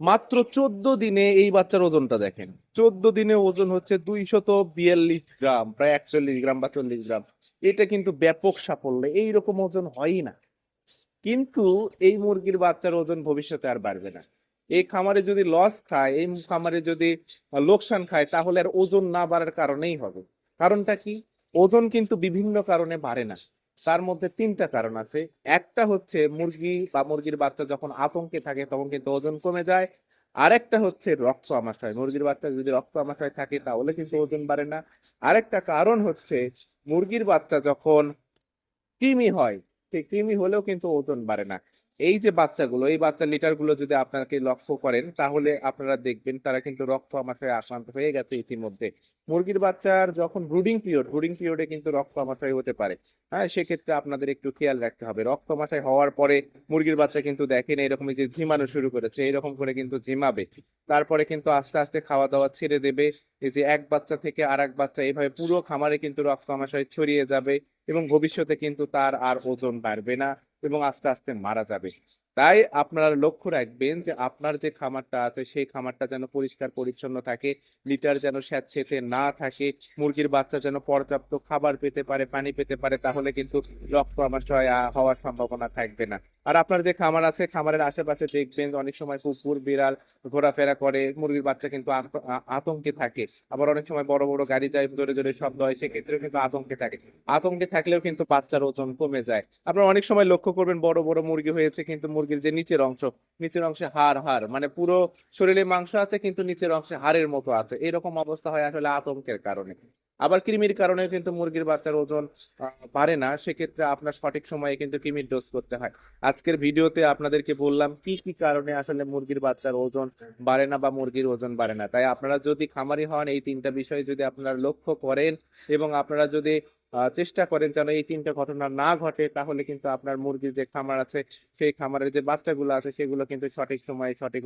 মাত্র চোদ্দ দিনে এই বাচ্চার ওজনটা দেখেন। চোদ্দ দিনে ওজন হচ্ছে দুইশত বিয়াল্লিশ গ্রাম, প্রায় একচল্লিশ গ্রাম বা চল্লিশ গ্রাম। এটা কিন্তু ব্যাপক সাফল্য, এইরকম ওজন হয়ই না। কিন্তু এই মুরগির বাচ্চার ওজন ভবিষ্যতে আর বাড়বে না। এই খামারে যদি লস খায়, এই খামারে যদি লোকসান খায়, তাহলে আর ওজন না বাড়ার কারণেই হবে। কারণটা কি? ওজন কিন্তু বিভিন্ন কারণে বাড়ে না। তার মধ্যে তিনটা কারণ আছে। একটা হচ্ছে মুরগি বা মুরগির বাচ্চা যখন আতঙ্কে থাকে তখন কিন্তু ওজন কমে যায়। আরেকটা হচ্ছে রক্ত আমাশয়। মুরগির বাচ্চা যদি রক্ত আমাশয় থাকে তাহলে কিন্তু ওজন বাড়ে না। আরেকটা কারণ হচ্ছে মুরগির বাচ্চা যখন কৃমি হয় কৃমি হলেও কিন্তু ওজন বাড়ে না। এই যে বাচ্চাগুলো, এই বাচ্চা লিটারগুলো যদি আপনাকে লক্ষ্য করেন, তাহলে আপনারা দেখবেন তারা কিন্তু রক্ত আমাশয়ে আক্রান্ত হয়ে গেছে ইতিমধ্যে। মুরগির বাচ্চার যখন ব্রুডিং পিরিয়ড ব্রুডিং পিরিয়ডে কিন্তু রক্ত আমাশয় হতে পারে। হ্যাঁ সেক্ষেত্রে আপনাদের একটু খেয়াল রাখতে হবে। রক্ত আমাশয় হওয়ার পরে মুরগির বাচ্চা কিন্তু দেখেন এরকম যে ঝিমানো শুরু করেছে, এরকম করে কিন্তু ঝিমাবে। তারপরে কিন্তু আস্তে আস্তে খাওয়া দাওয়া ছেড়ে দেবে। এই যে এক বাচ্চা থেকে আর এক বাচ্চা এইভাবে পুরো খামারে কিন্তু রক্ত আমাশয় ছড়িয়ে যাবে। এবং ভবিষ্যতে কিন্তু তার আর ওজন বাড়বে না এবং আস্তে আস্তে মারা যাবে। তাই আপনারা লক্ষ্য রাখবেন যে আপনার যে খামারটা আছে, সেই খামারটা যেন পরিষ্কার পরিচ্ছন্ন থাকে, লিটার যেন স্যাঁতসেঁতে না থাকে, মুরগির বাচ্চা যেন পর্যাপ্ত খাবার পেতে পারে, পানি পেতে পারে, তাহলে কিন্তু রক্ত আমাশয় হওয়ার সম্ভাবনা থাকবে না। আর আপনার যে খামার আছে, খামারের আশেপাশে দেখবেন অনেক সময় কুকুর, বিড়াল ঘোরাফেরা করে, মুরগির বাচ্চা কিন্তু আতঙ্কে থাকে। আবার অনেক সময় বড় বড় গাড়ি যায় জোরে জোরে শব্দ হয়, সেক্ষেত্রেও কিন্তু আতঙ্কে থাকে। আতঙ্কে থাকলেও কিন্তু বাচ্চার ওজন কমে যায়। আপনারা অনেক সময় লক্ষ্য করবেন বড় বড় মুরগি হয়েছে, কিন্তু মুরগির যে নিচের অংশ, নিচের অংশে হাড় হাড় মানে পুরো শরীরে মাংস আছে, কিন্তু নিচের অংশে হাড়ের মতো আছে। এরকম অবস্থা হয় আসলে আতঙ্কের কারণে। আবার কৃমির কারণে কিন্তু মুরগির বাচ্চার ওজন বাড়ে না। সেক্ষেত্রে আপনার সঠিক সময়ে কিন্তু কৃমির ডোজ করতে হয়। আজকের ভিডিওতে আপনাদেরকে বললাম, কি কি কারণে আসলে মুরগির বাচ্চার ওজন বাড়ে না বা মুরগির ওজন বাড়ে না? তাই আপনারা যদি খামারি হন, এই তিনটা বিষয় যদি আপনারা লক্ষ্য করেন এবং আপনারা যদি চেষ্টা করেন যেন এই তিনটা ঘটনা না ঘটে, তাহলে কিন্তু আপনার মুরগির যে খামার আছে, সেই খামারের যে বাচ্চাগুলো আছে, সেগুলো কিন্তু সঠিক সময়ে সঠিক